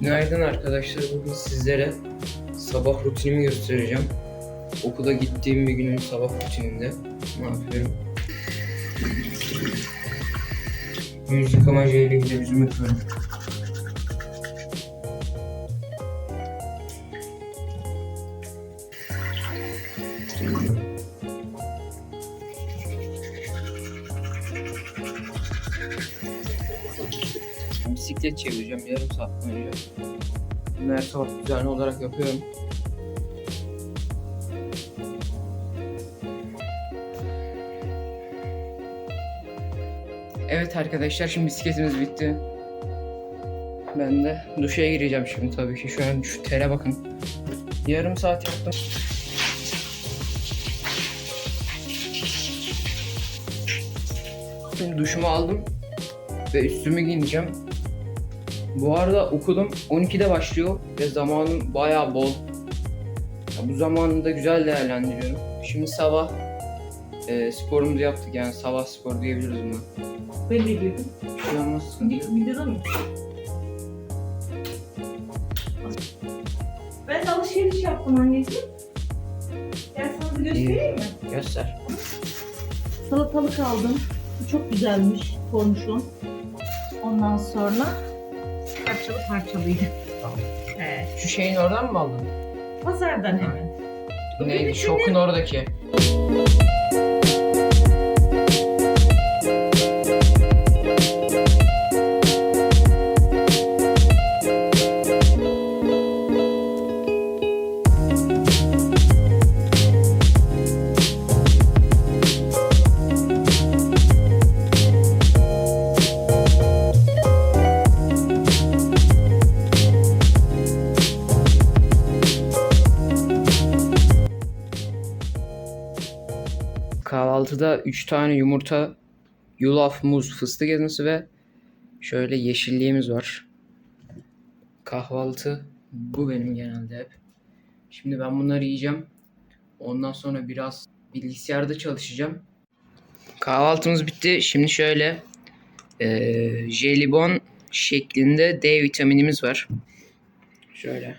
Günaydın arkadaşlar. Bugün sizlere sabah rutinimi göstereceğim. Okula gittiğim bir günün sabah rutininde ne yapıyorum? Yüz yıkama jeliyle yüzümü yıkıyorum. Bisiklet çevireceğim yarım saat. Bunu her sabah düzenli olarak yapıyorum. Evet arkadaşlar şimdi bisikletimiz bitti. Ben de duşa gireceğim şimdi tabii ki. Şu an şu tere bakın. Yarım saat yaptım. Şimdi duşumu aldım ve üstümü giyineceğim. Bu arada okulum 12'de başlıyor ve zamanım bayağı bol. Ya bu zamanı da güzel değerlendiriyorum. Şimdi sabah e, sporumuzu yaptık yani sabah spor diyebiliriz buna. Ben de girdim. Bir şey olmaz sıkıntı yok. Bir, videoda mı? Ben de alışveriş yaptım anneciğim. Gel sana da göstereyim mi? Göster. Salatalık aldım. Bu çok güzelmiş. Kornuşum. Ondan sonra parçalı parçalıydı. Tamam. Evet. Şu şeyin oradan mı aldın? Pazardan hemen. Neydi? Şokun oradaki. Kahvaltıda 3 tane yumurta, yulaf, muz, fıstık ezmesi ve şöyle yeşilliğimiz var. Kahvaltı bu benim genelde hep. Şimdi ben bunları yiyeceğim. Ondan sonra biraz bilgisayarda çalışacağım. Kahvaltımız bitti. Şimdi şöyle eee jelibon şeklinde D vitaminimiz var. Şöyle.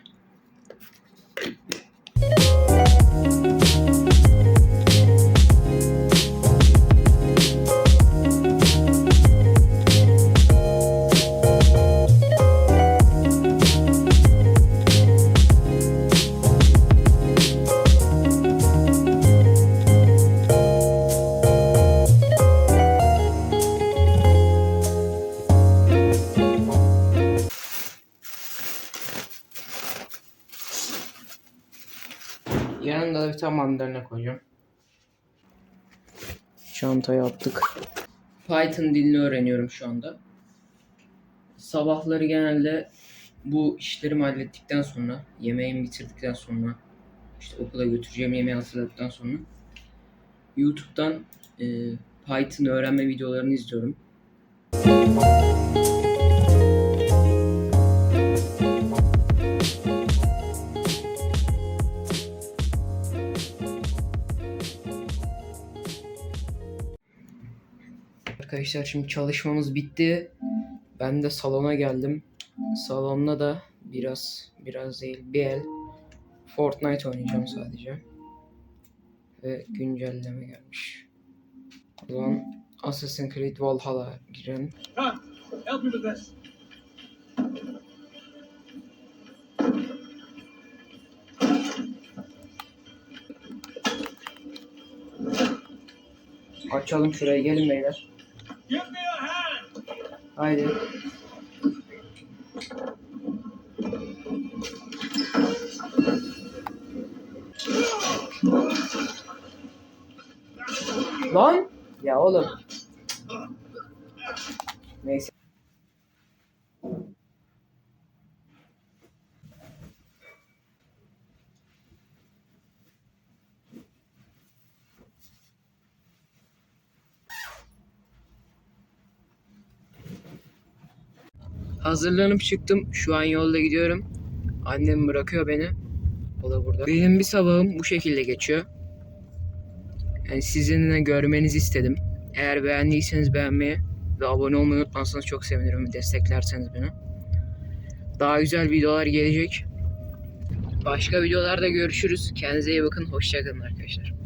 Yanında da bir tane mandalina koyacağım. Çantaya attık. Python dilini öğreniyorum şu anda. Sabahları genelde bu işlerimi hallettikten sonra, yemeğimi bitirdikten sonra, işte okula götüreceğim yemeği hazırladıktan sonra YouTube'dan e, Python öğrenme videolarını izliyorum. Arkadaşlar şimdi çalışmamız bitti. Ben de salona geldim. Salonda da biraz biraz değil bir el Fortnite oynayacağım sadece. Ve güncelleme gelmiş. O zaman Assassin's Creed Valhalla girelim. Help me with this. Açalım şuraya gelin beyler. Haydi. Lan ya oğlum. Neyse. Hazırlanıp çıktım. Şu an yolda gidiyorum. Annem bırakıyor beni. O da burada. Benim bir sabahım bu şekilde geçiyor. Yani sizin de görmenizi istedim. Eğer beğendiyseniz beğenmeyi ve abone olmayı unutmazsanız çok sevinirim. Desteklerseniz beni. Daha güzel videolar gelecek. Başka videolarda görüşürüz. Kendinize iyi bakın. Hoşçakalın arkadaşlar.